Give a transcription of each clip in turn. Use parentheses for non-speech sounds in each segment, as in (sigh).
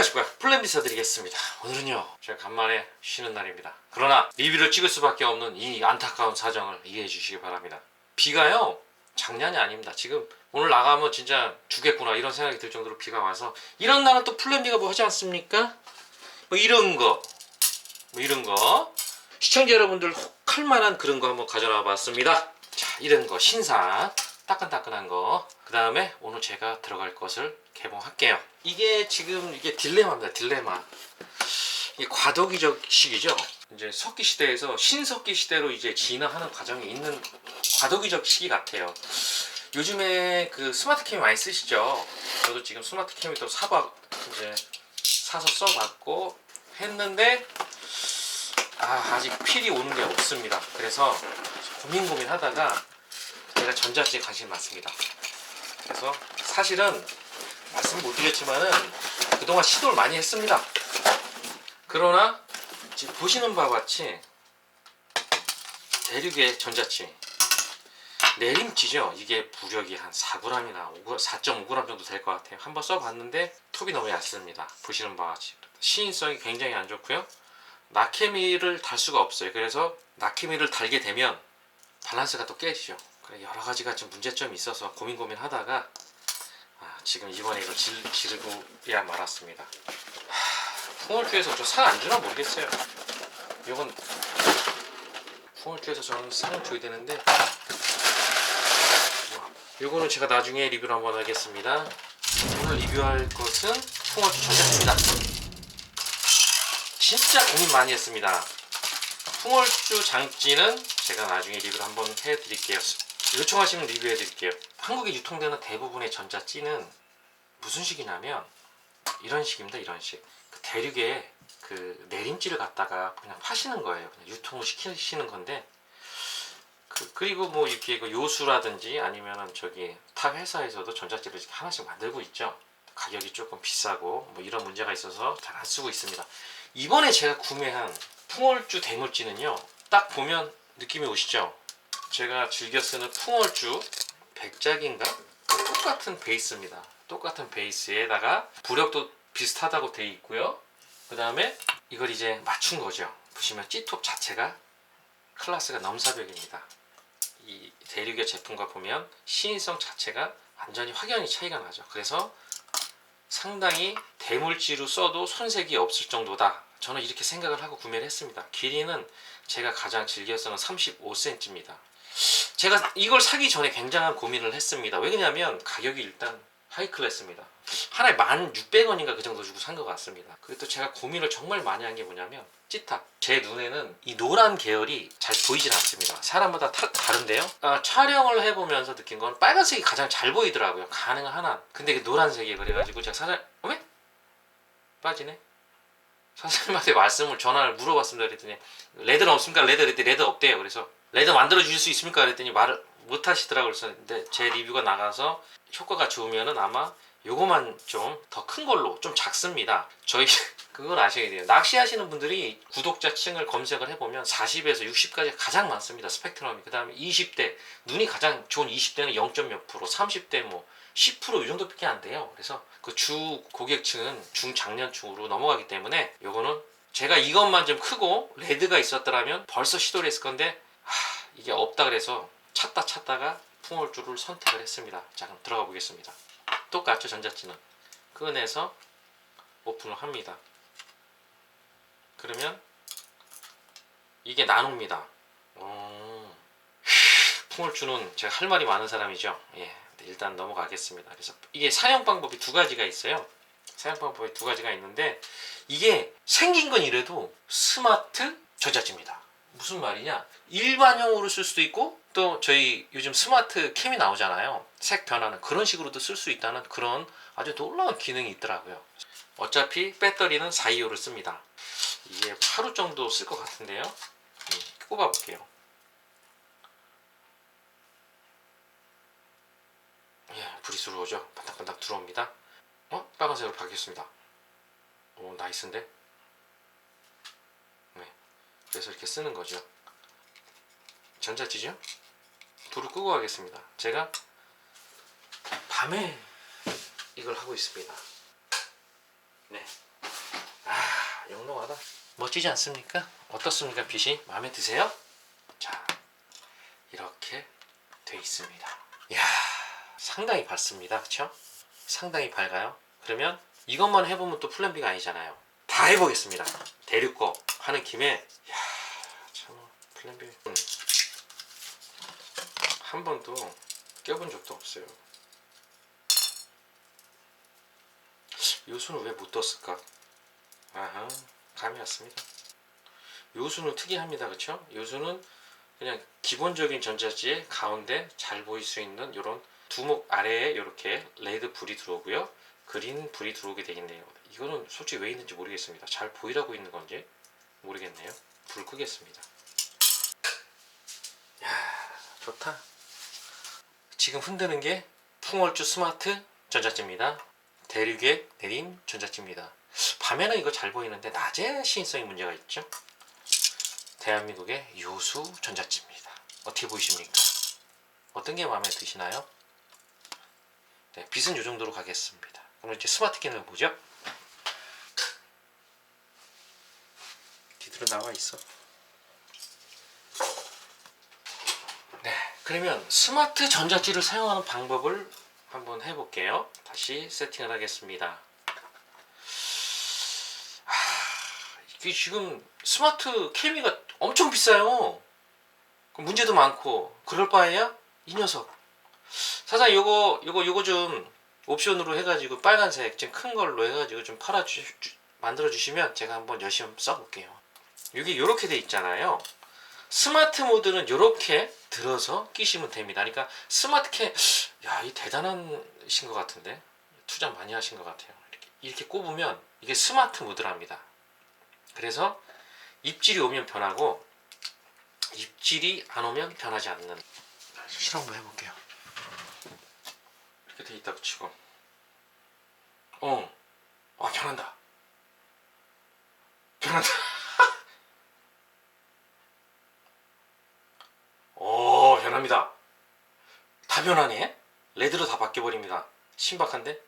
안녕하십니까 플랜 비서 드리겠습니다. 오늘은요 제가 간만에 쉬는 날입니다. 그러나 리뷰를 찍을 수밖에 없는 이 안타까운 사정을 이해해 주시기 바랍니다. 비가요 장난이 아닙니다. 지금 오늘 나가면 진짜 죽겠구나 이런 생각이 들 정도로 비가 와서 이런 날은 또 플랜비가 뭐 하지 않습니까? 뭐 이런 거뭐 이런 거. 시청자 여러분들 혹할 만한 그런 거 한번 가져와 봤습니다. 자 이런 거 신상 따끈따끈한 거. 그 다음에 오늘 제가 들어갈 것을 개봉할게요. 이게 지금 이게 딜레마입니다. 딜레마. 이게 과도기적 시기죠. 이제 석기 시대에서 신석기 시대로 이제 진화하는 과정이 있는 과도기적 시기 같아요. 요즘에 그 스마트 캠 많이 쓰시죠. 저도 지금 스마트 캠이 또 사봐 이제 사서 써봤고 했는데 아 아직 필이 오는 게 없습니다. 그래서 고민 고민하다가 제가 전자제에 관심이 많습니다. 그래서 사실은 말씀 못 드렸지만은 그동안 시도를 많이 했습니다. 그러나 지금 보시는 바와 같이 대륙의 전자치 내림치죠. 이게 부력이 한 4g이나 4.5g 정도 될 것 같아요. 한번 써봤는데 톱이 너무 얕습니다. 보시는 바와 같이 시인성이 굉장히 안 좋고요. 나케미를 달 수가 없어요. 그래서 나케미를 달게 되면 밸런스가 또 깨지죠. 여러 가지가 좀 문제점이 있어서 고민 고민하다가 아, 지금 이번에 이걸 질, 지르고야 말았습니다. 하, 풍월주에서 저 상 안 주나 모르겠어요. 이건 풍월주에서 저는 상을 줘야 되는데 이거는 제가 나중에 리뷰를 한번 하겠습니다. 오늘 리뷰할 것은 풍월주 전자입니다. 진짜 고민 많이 했습니다. 풍월주 장찌는 제가 나중에 리뷰를 한번 해드릴게요. 요청하시면 리뷰해 드릴게요. 한국에 유통되는 대부분의 전자찌는 무슨 식이냐면 이런 식입니다. 이런 식. 그 대륙에 그 내림찌를 갖다가 그냥 파시는 거예요. 그냥 유통을 시키시는 건데 그, 그리고 뭐 이렇게 그 요수라든지 아니면은 저기 타 회사에서도 전자찌를 하나씩 만들고 있죠. 가격이 조금 비싸고 뭐 이런 문제가 있어서 잘 안 쓰고 있습니다. 이번에 제가 구매한 풍월주 대물찌는요. 딱 보면 느낌이 오시죠? 제가 즐겨 쓰는 풍월주 백작인가? 그 똑같은 베이스입니다. 똑같은 베이스에다가 부력도 비슷하다고 돼 있고요. 그 다음에 이걸 이제 맞춘 거죠. 보시면 G톱 자체가 클래스가 넘사벽입니다. 이 대륙의 제품과 보면 시인성 자체가 완전히 확연히 차이가 나죠. 그래서 상당히 대물지로 써도 손색이 없을 정도다. 저는 이렇게 생각을 하고 구매를 했습니다. 길이는 제가 가장 즐겨 쓰는 35cm입니다. 제가 이걸 사기 전에 굉장한 고민을 했습니다. 왜냐하면 가격이 일단 하이 클래스입니다. 하나에 1,600원인가 그 정도 주고 산 것 같습니다. 그리고 또 제가 고민을 정말 많이 한 게 뭐냐면 찌탑. 제 눈에는 이 노란 계열이 잘 보이진 않습니다. 사람마다 타- 다른데요. 아, 촬영을 해보면서 느낀 건 빨간색이 가장 잘 보이더라고요. 가능한 하나. 근데 이게 노란색이 그래가지고 제가 사장, 어메? 빠지네? 선생님한테 말씀을 전화를 물어봤습니다. 그랬더니 레드는 없습니까? 레드 그랬더니 레드 없대요. 그래서 레드 만들어 주실 수 있습니까? 그랬더니 말을 못 하시더라고요. 그래서 근데 제 리뷰가 나가서 효과가 좋으면은 아마 요거만 좀 더 큰 걸로 좀 작습니다. 저희 (laughs) 그건 아셔야 돼요. 낚시하시는 분들이 구독자층을 검색을 해보면 40에서 60까지 가장 많습니다. 스펙트럼이. 그 다음에 20대 눈이 가장 좋은 20대는 0. 몇 프로, 30대 뭐 10%이 정도밖에 안 돼요. 그래서 그 주 고객층은 중장년층으로 넘어가기 때문에 요거는 제가 이것만 좀 크고 레드가 있었더라면 벌써 시도를 했을 건데 하, 이게 없다 그래서 찾다 찾다가 풍월주를 선택을 했습니다. 자 그럼 들어가 보겠습니다. 똑같죠 전자찌는 꺼내서 오픈을 합니다. 그러면 이게 나눕니다. 어... 풍월주는 제가 할 말이 많은 사람이죠. 예, 일단 넘어가겠습니다. 그래서 이게 사용 방법이 두 가지가 있어요. 사용 방법이 두 가지가 있는데 이게 생긴 건 이래도 스마트 전자찌입니다. 무슨 말이냐? 일반용으로 쓸 수도 있고 또 저희 요즘 스마트 캠이 나오잖아요. 색 변하는 그런 식으로도 쓸 수 있다는 그런 아주 놀라운 기능이 있더라고요. 어차피 배터리는 425를 씁니다. 이게 하루 정도 쓸 것 같은데요. 음, 꼽아볼게요. 예, 불이 들어오죠. 반짝반짝 들어옵니다. 어? 빨간색으로 바뀌었습니다. 오, 나이스인데? 네. 그래서 이렇게 쓰는 거죠. 전자찌죠? 불을 끄고 가겠습니다. 제가 밤에 이걸 하고 있습니다. 네. 영롱하다. 멋지지 않습니까? 어떻습니까? 빛이 마음에 드세요? 자, 이렇게 돼 있습니다. 이야, 상당히 밝습니다. 그렇죠? 상당히 밝아요. 그러면 이것만 해보면 또 플랜 B가 아니잖아요. 다 해보겠습니다. 대륙 거 하는 김에 이야, 참 플랜 B 음. 한 번도 껴본 적도 없어요. 요수는 왜 못 떴을까? 아하, 감이 왔습니다. 요수는 특이합니다. 그쵸? 요수는 그냥 기본적인 전자지에 가운데 잘 보일 수 있는 이런 두목 아래에 이렇게 레드 불이 들어오고요. 그린 불이 들어오게 되겠네요. 이거는 솔직히 왜 있는지 모르겠습니다. 잘 보이라고 있는 건지 모르겠네요. 불 끄겠습니다. 야 좋다. 지금 흔드는 게 풍월주 스마트 전자지입니다. 대륙에 내린 전자지입니다. 밤에는 이거 잘 보이는데 낮에 시인성이 문제가 있죠. 대한민국의 요수 전자지입니다. 어떻게 보이십니까? 어떤 게 마음에 드시나요? 네, 빛은 이 정도로 가겠습니다. 그럼 이제 스마트 기능을 보죠. 뒤로 나와 있어. 네, 그러면 스마트 전자지를 사용하는 방법을 한번 해볼게요. 다시 세팅을 하겠습니다. 이게 지금 스마트 케미가 엄청 비싸요. 그 문제도 많고 그럴 바에야 이 녀석. 사장님 요거 요거 요거 좀 옵션으로 해가지고 빨간색 좀큰 걸로 해가지고 좀 팔아 주 만들어 주시면 제가 한번 열심히 써볼게요. 이게 요렇게 돼 있잖아요. 스마트 모드는 요렇게 들어서 끼시면 됩니다. 그러니까 스마트 캠, 야, 이 대단하신 것 같은데 투자 많이 하신 것 같아요. 이렇게 이렇게 꼽으면 이게 스마트 모드랍니다. 그래서 입질이 오면 변하고 입질이 안 오면 변하지 않는 실험 한번 해볼게요. 이렇게 돼 있다 치고 어, 아 변한다. 변한다. 오 변합니다. 다 변하네. 레드로 다 바뀌어 버립니다. 신박한데?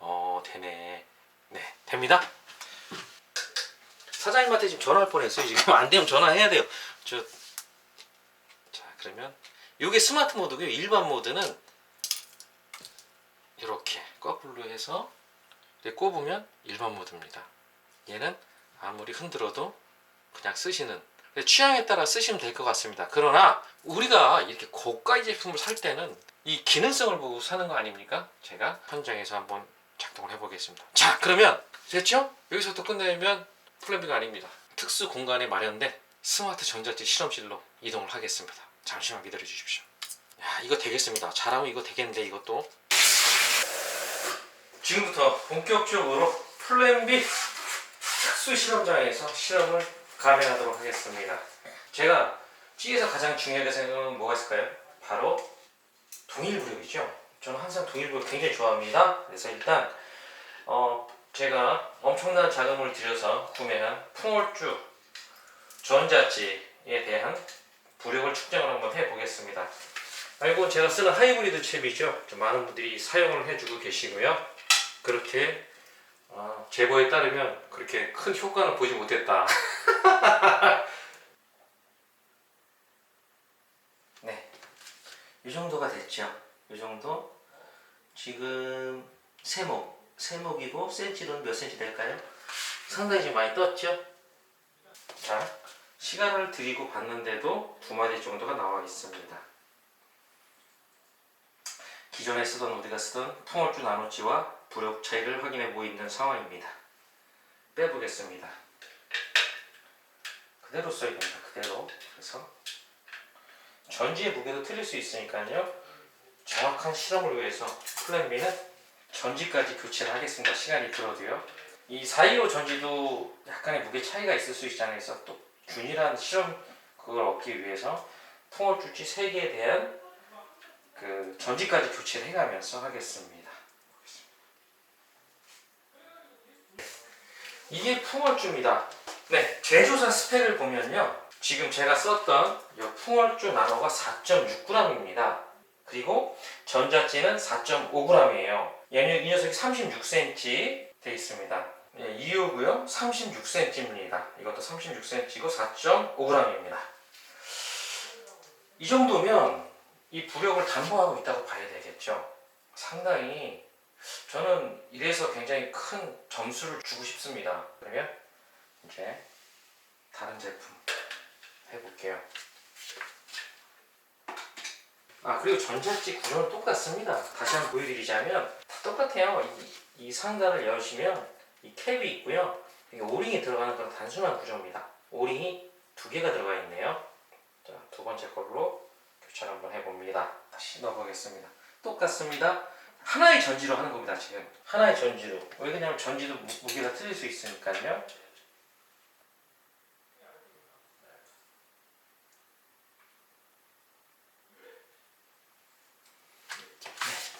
어 되네. 네 됩니다. 사장님한테 지금 전화할 뻔했어요. 지금 (laughs) 안 되면 전화해야 돼요. 저, 자 그러면 이게 스마트 모드고요. 일반 모드는 이렇게 거꾸로 해서 꼽으면 일반 모드입니다. 얘는 아무리 흔들어도 그냥 쓰시는 취향에 따라 쓰시면 될 것 같습니다. 그러나 우리가 이렇게 고가의 제품을 살 때는 이 기능성을 보고 사는 거 아닙니까? 제가 현장에서 한번 작동을 해보겠습니다. 자 그러면 됐죠? 여기서부터 끝내면 플랜비가 아닙니다. 특수 공간에 마련된 스마트 전자지 실험실로 이동을 하겠습니다. 잠시만 기다려 주십시오. 야, 이거 되겠습니다. 잘하면 이거 되겠는데 이것도. 지금부터 본격적으로 플랜비 특수 실험장에서 실험을 감행하도록 하겠습니다. 제가 G에서 가장 중요하게 생각하는 뭐가 있을까요? 바로 동일부력이죠. 저는 항상 부력을 굉장히 좋아합니다. 그래서 일단 어, 제가 엄청난 자금을 들여서 구매한 풍월주 전자지에 대한 부력을 측정을 한번 해보겠습니다. 알고 제가 쓰는 하이브리드 칩이죠. 좀 많은 분들이 사용을 해주고 계시고요. 그렇게 어, 제보에 따르면 그렇게 큰 효과는 보지 못했다. (laughs) 네, 이 정도가 됐죠. 이 정도. 지금 세목, 세목이고 센치로는 몇 센치 될까요? 상당히 좀 많이 떴죠. 자, 시간을 들이고 봤는데도 두 마디 정도가 나와 있습니다. 기존에 쓰던 우리가 쓰던 풍월주 나노지와 부력 차이를 확인해 보이는 상황입니다. 빼보겠습니다. 그대로 써야 됩니다. 그대로. 그래서 전지의 무게도 틀릴 수 있으니까요. 정확한 실험을 위해서 플랜 B는 전지까지 교체를 하겠습니다. 시간이 들어도요. 이 425 전지도 약간의 무게 차이가 있을 수 있잖아요. 그래서 또 균일한 실험 그걸 얻기 위해서 통월줄지 3개에 대한 그 전지까지 교체를 해가면서 하겠습니다. 이게 풍월주입니다. 네, 제조사 스펙을 보면요. 지금 제가 썼던 이 풍월주 나노가 4.6g입니다. 그리고 전자지는 4.5g이에요. 얘는 이 녀석이 36cm 돼 있습니다. 예, 이유고요. 36cm입니다. 이것도 36cm고 4.5g입니다. 이 정도면 이 부력을 담보하고 있다고 봐야 되겠죠. 상당히 저는 이래서 굉장히 큰 점수를 주고 싶습니다. 그러면 이제 다른 제품 해볼게요. 아 그리고 전자찌 구조는 똑같습니다. 다시 한번 보여드리자면 다 똑같아요. 이, 이 상단을 여시면 이 캡이 있고요. 이게 오링이 들어가는 그런 단순한 구조입니다. 오링이 두 개가 들어가 있네요. 자, 두 번째 걸로 교체를 한번 해봅니다. 다시 넣어보겠습니다. 똑같습니다. 하나의 전지로 하는 겁니다. 지금 하나의 전지로. 왜 그러냐면 전지도 무- 무게가 틀릴 수 있으니까요.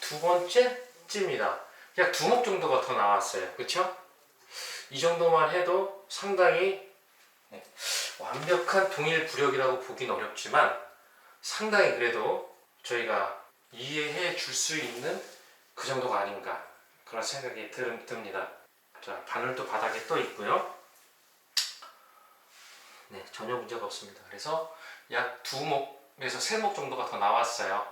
두 번째 찌입니다. 약 두 목 정도가 더 나왔어요. 그렇죠? 이 정도만 해도 상당히 네, 완벽한 동일 부력이라고 보긴 어렵지만 상당히 그래도 저희가 이해해 줄 수 있는 그 정도가 아닌가 그런 생각이 들, 듭니다. 자, 바늘도 바닥에 떠 있고요. 네, 전혀 문제가 없습니다. 그래서 약 두 목에서 세 목 정도가 더 나왔어요.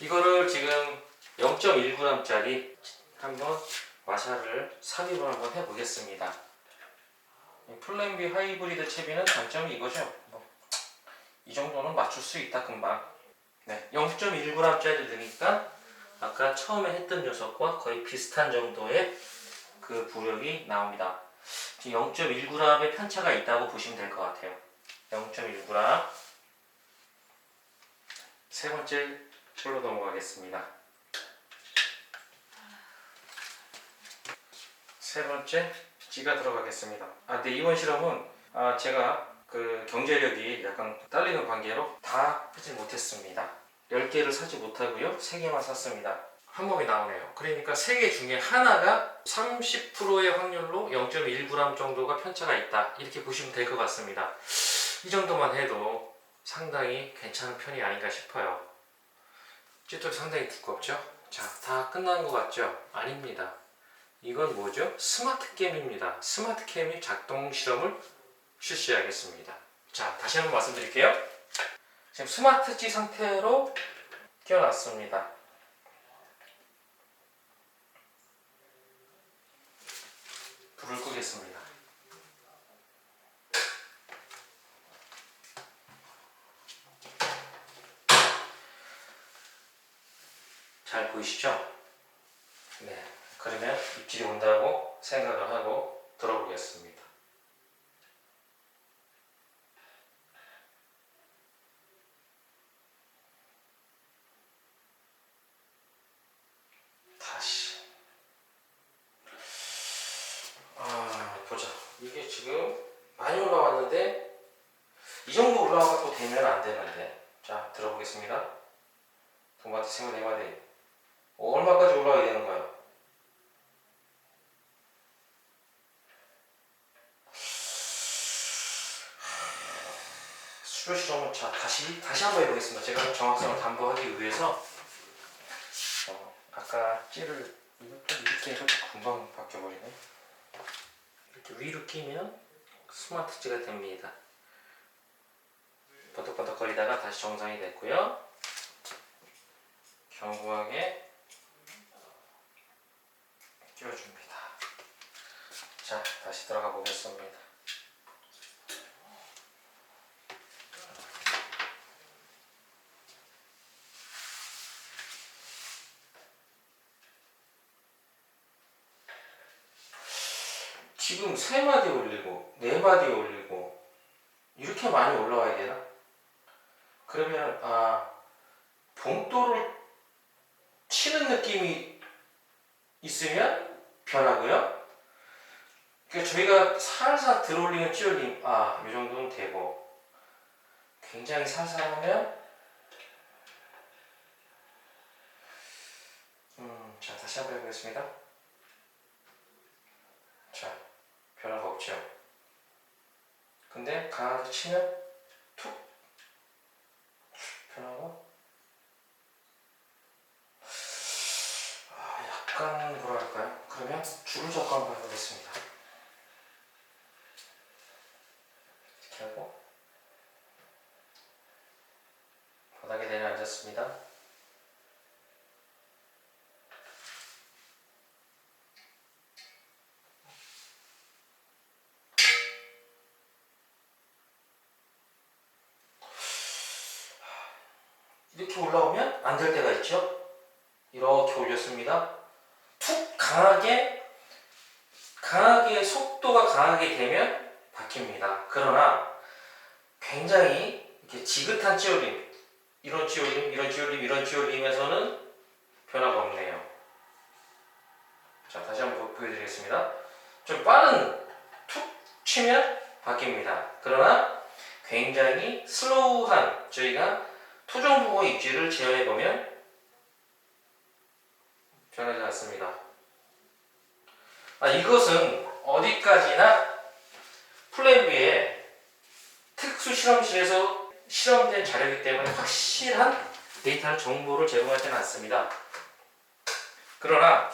이거를 지금 0.1g짜리 한번 와샤를 삽입을 한번 해보겠습니다. 이 플랜 B 하이브리드 채비는 단점이 이거죠. 뭐, 이 정도는 맞출 수 있다 금방. 네, 0.1g짜리 넣으니까 아까 처음에 했던 녀석과 거의 비슷한 정도의 그 부력이 나옵니다. 지금 0.1g의 편차가 있다고 보시면 될 것 같아요. 0.1g. 세 번째 걸로 넘어가겠습니다. 세 번째 찌가 들어가겠습니다. 아, 근데 이번 실험은 아, 제가 그 경제력이 약간 딸리는 관계로 다 하지 못했습니다. 10개를 사지 못하고요. 3개만 샀습니다. 한 몸이 나오네요. 그러니까 3개 중에 하나가 30%의 확률로 0.1g 정도가 편차가 있다. 이렇게 보시면 될 것 같습니다. 이 정도만 해도 상당히 괜찮은 편이 아닌가 싶어요. 찌털 상당히 두껍죠? 자, 다 끝난 것 같죠? 아닙니다. 이건 뭐죠? 스마트 캠입니다. 스마트 캠이 작동 실험을 실시하겠습니다. 자, 다시 한번 말씀드릴게요. 지금 스마트지 상태로 끼워놨습니다. 불을 끄겠습니다. 잘 보이시죠? 네. 그러면 입질이 온다고 생각을 하고 들어보겠습니다. 다시. 아, 보자. 이게 지금 많이 올라왔는데 이 정도 올라와갖고 되면 안 되는데. 자, 들어보겠습니다. 두 마디, 세 마디, 네 마디. 어, 얼마까지 올라가야 되는 거야? 수료 실험을 자 다시 다시 한번 해보겠습니다. 제가 정확성을 담보하기 위해서 어, 아까 찌를 이렇게 해도 금방 바뀌어버리네. 이렇게 위로 끼면 스마트 찌가 됩니다. 버덕버덕거리다가 다시 정상이 됐고요. 견고하게 끼워줍니다. 자, 다시 들어가 보겠습니다. 지금 세 마디 올리고 네 마디 올리고 이렇게 많이 올라와야 되나? 그러면 아 봉돌을 치는 느낌이 있으면 변하고요. 그러니까 저희가 살살 들어올리는 찌올림 아 이 정도는 되고 굉장히 살살 하면 음, 자 다시 한번 해보겠습니다. 자 변화가 없죠. 근데 강하게 치면 툭 그냥 줄을 잡고 한번 해보겠습니다. 이렇게 하고 바닥에 내려앉았습니다. 이렇게 올라오면 안 될 때가 있죠? 이렇게 올렸습니다. 툭 강하게 강하게 속도가 강하게 되면 바뀝니다. 그러나 굉장히 이렇게 지긋한 찌올림, 이런 찌올림, 이런 찌올림, 이런 찌올림에서는 변화가 없네요. 자, 다시 한번 보- 보여드리겠습니다. 좀 빠른 툭 치면 바뀝니다. 그러나 굉장히 슬로우한 저희가 토종보호 입지를 제어해 보면 변하지 않습니다. 아, 이것은 어디까지나 플레이브의 특수 실험실에서 실험된 자료이기 때문에 확실한 데이터 정보를 제공하지는 않습니다. 그러나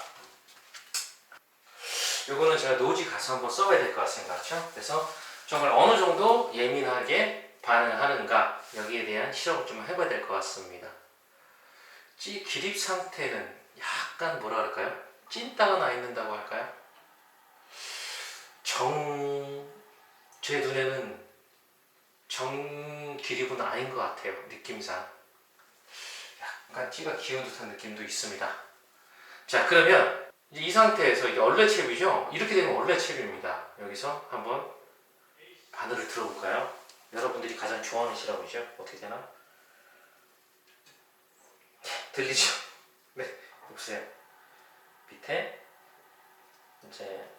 이거는 제가 노지 가서 한번 써봐야 될 것 같습니다. 그렇죠? 그래서 정말 어느 정도 예민하게 반응하는가 여기에 대한 실험을 좀 해봐야 될 것 같습니다. 찌 기립 상태는 약간 뭐라 그럴까요? 찐따가 나 있는다고 할까요? 정, 제 눈에는 정 기립은 아닌 것 같아요. 느낌상. 약간 찌가 기운 듯한 느낌도 있습니다. 자, 그러면 이 상태에서 이게 얼레채비죠? 이렇게 되면 얼레채비입니다. 여기서 한번 바늘을 들어볼까요? 여러분들이 가장 좋아하는 실험이죠? 어떻게 되나? 들리죠? 네, 보세요. 밑에 이제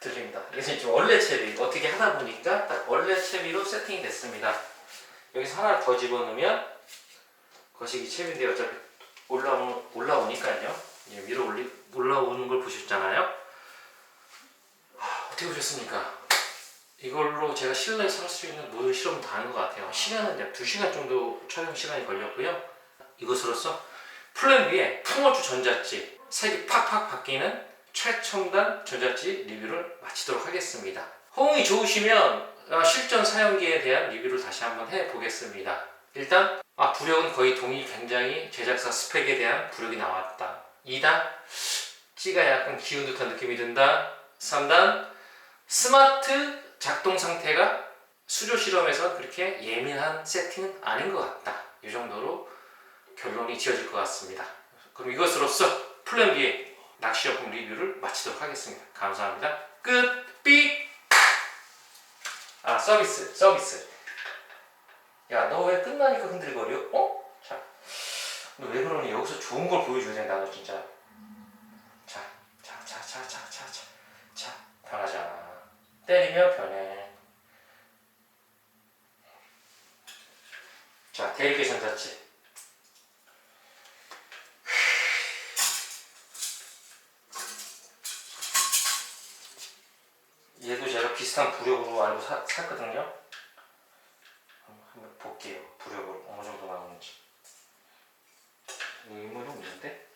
들립니다. 이게 지금 원래 채비 어떻게 하다 보니까 딱 원래 채비로 세팅이 됐습니다. 여기서 하나 더 집어넣으면 거시기 채비인데 어차피 올라오 올라오니까요. 위로 올리 올라오는 걸 보셨잖아요. 아, 어떻게 보셨습니까? 이걸로 제가 실내에서 할 수 있는 모든 실험을 다한 것 같아요. 시간은 약 2시간 정도 촬영 시간이 걸렸고요. 이것으로써 플랜 B의 풍어주 전자찌 색이 팍팍 바뀌는 최첨단 전자찌 리뷰를 마치도록 하겠습니다. 호응이 좋으시면 아, 실전 사용기에 대한 리뷰를 다시 한번 해보겠습니다. 일단 아, 부력은 거의 동의 굉장히 제작사 스펙에 대한 부력이 나왔다. 2단 찌가 약간 기운 듯한 느낌이 든다. 3단 스마트 작동 상태가 수조 실험에서 그렇게 예민한 세팅은 아닌 것 같다. 이 정도로 결론이 지어질 것 같습니다. 그럼 이것으로써 플랜 B의 낚시용품 리뷰를 마치도록 하겠습니다. 감사합니다. 끝! 삐! 아, 서비스, 서비스. 야, 너 왜 끝나니까 흔들거려? 어? 자. 너 왜 그러니? 여기서 좋은 걸 보여줘야 된다, 너 진짜. 자, 자, 자, 자, 자, 자, 자. 자, 당하지 않아. 때리면 변해. 자, 대리기 전자치. 얘도 제가 비슷한 부력으로 알고 사, 샀거든요. 한번, 한번 볼게요. 부력으로 어느 정도 나오는지. 의문은 없는데?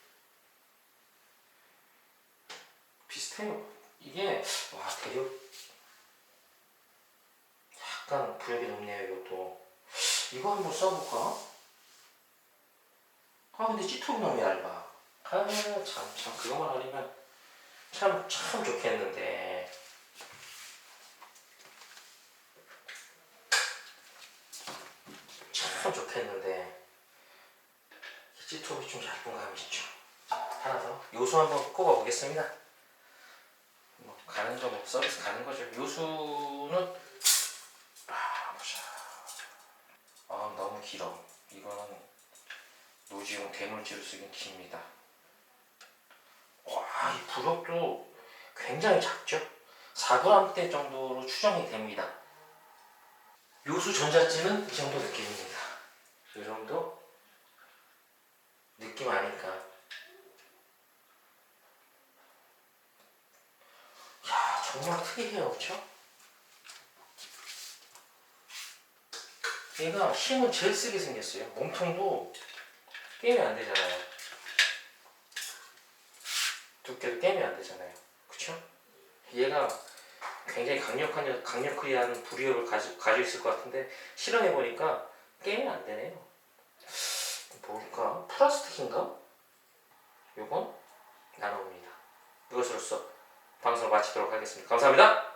비슷해요. 이게 와 대력 약간 부력이 높네요. 이것도 이거 한번 써볼까? 아 근데 찌통이 너무 얇아. 아참참 참, 그거만 아니면 참 참 좋겠는데. 참 좋겠는데 찌톱이 좀 얇은 감이 있죠. 자, 하나 더 요수 한번 꼽아 보겠습니다. 뭐 가는 거 뭐 서비스 가는 거죠. 요수는 길어. 이거는 노지용 대물질을 쓰긴 깁니다. 와 이 부력도 굉장히 작죠. 4g대 정도로 추정이 됩니다. 요수 전자찌는 이 정도 느낌입니다. 이 정도 느낌 아니까. 야 정말 특이해요, 그렇죠? 얘가 힘을 제일 세게 생겼어요. 몸통도 게임이 안 되잖아요. 두께도 게임이 안 되잖아요. 그쵸? 얘가 굉장히 강력한 강력한 불이업을 가지, 가지고 있을 것 같은데 실험해 보니까 게임이 안 되네요. 뭘까? 플라스틱인가? 요건 나눠옵니다. 이것으로써 방송을 마치도록 하겠습니다. 감사합니다. 끝!